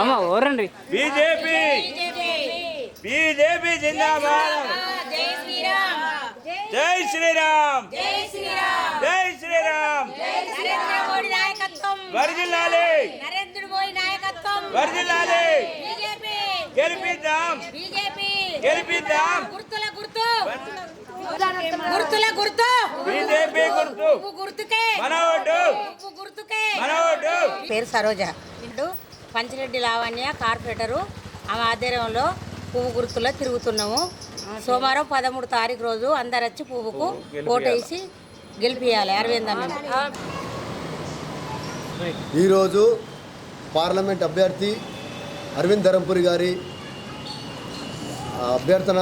అమ్మ ఓరండి. BJP. BJP జిందాబాద్. జై శ్రీరామ్. జై శ్రీరామ్ జై శ్రీరామ్ జై శ్రీరామ్ నరేంద్ర మోడీ నాయకత్వం వర్జిల్లాలి. నరేంద్ర మోడీ నాయకత్వం. వర్జిల్లాలి. బీజేపీ. గెలిపిద్దాం. బీజేపీ. గెలిపిద్దాం. గుర్తుల గుర్తు. గుర్తుల గుర్తు. బీజేపీ గుర్తు. గుర్తుకే. మన ఓటు. గుర్తుకే. మన ఓటు. పేరు సరోజ. ఇప్పుడు పంచిరెడ్డి లావణ్య కార్పొరేటరు. ఆమె ఆధ్వర్యంలో పువ్వు గుర్తులో తిరుగుతున్నాము. సోమవారం పదమూడు తారీఖు రోజు అందరు వచ్చి పువ్వుకు ఓటు వేసి గెలిపియాలి. అరవింద్ అన్న ఈరోజు పార్లమెంట్ అభ్యర్థి అరవింద్ ధరంపురి గారి అభ్యర్థన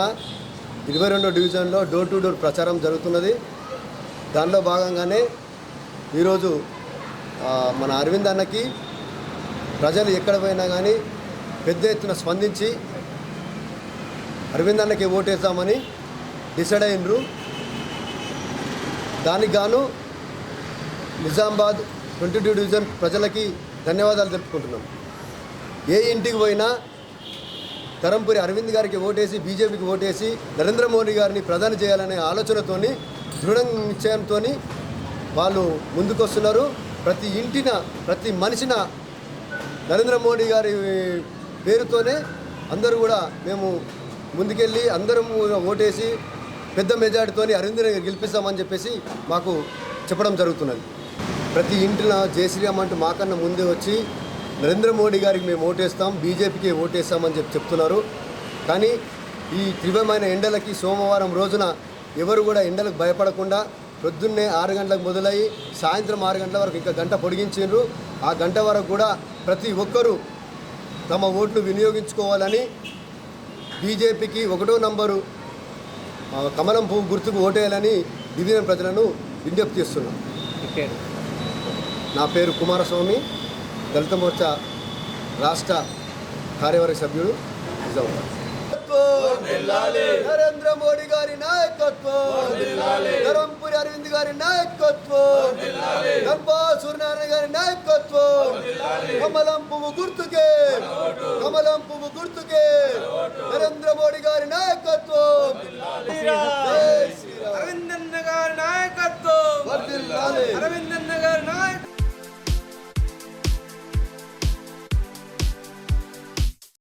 ఇరవై రెండో డివిజన్లో డోర్ టు డోర్ ప్రచారం జరుగుతున్నది. దానిలో భాగంగానే ఈరోజు మన అరవింద్ అన్నకి ప్రజలు ఎక్కడ పోయినా కానీ పెద్ద ఎత్తున స్పందించి అరవింద్ అన్నకి ఓటేద్దామని డిసైడ్ అయినరు. దానికి గాను నిజామాబాద్ ట్వంటీ టూ డివిజన్ ప్రజలకి ధన్యవాదాలు తెలుపుకుంటున్నాం. ఏ ఇంటికి పోయినా ధరంపురి అరవింద్ గారికి ఓటేసి బీజేపీకి ఓటేసి నరేంద్ర మోడీ గారిని ప్రధాని చేయాలనే ఆలోచనతోని దృఢ నిశ్చయంతో వాళ్ళు ముందుకొస్తున్నారు. ప్రతి ఇంటిన ప్రతి మనిషిన నరేంద్ర మోడీ గారి పేరుతోనే అందరూ కూడా మేము ముందుకెళ్ళి అందరం ఓటేసి పెద్ద మెజార్టీతో అరవింద్ గారిని గెలిపిస్తామని చెప్పేసి మాకు చెప్పడం జరుగుతున్నది. ప్రతి ఇంటిన జయశ్రీరామ్ అంటూ మాకన్నా ముందే వచ్చి నరేంద్ర మోడీ గారికి మేము ఓటేస్తాం బీజేపీకి ఓటేస్తామని చెప్పి చెప్తున్నారు. కానీ ఈ తీవ్రమైన ఎండలకి సోమవారం రోజున ఎవరు కూడా ఎండలకు భయపడకుండా పొద్దున్నే ఆరు గంటలకు మొదలయ్యి సాయంత్రం ఆరు గంటల వరకు ఇంకా గంట పొడిగించారు ఆ గంట వరకు కూడా ప్రతి ఒక్కరూ తమ ఓట్లు వినియోగించుకోవాలని బీజేపీకి ఒకటో నంబరు కమలం పువ్వు గుర్తుకు ఓటేయాలని డివిజన్ ప్రజలను విజ్ఞప్తి చేస్తున్నాం. నా పేరు కుమారస్వామి దళిత మోర్చా రాష్ట్ర కార్యవర్గ సభ్యుడు నిజామాబాద్. నరేంద్ర మోడీ గారి నాయకత్వం. ధరంపురి అరవింద్ గారి నాయకత్వం. గంపా సూర్యనారాయణ గారి నాయకత్వం. కమలం పువ్వు గుర్తుకే. కమలం పువ్వు గుర్తుకే. నరేంద్ర మోడీ గారి నాయకత్వం.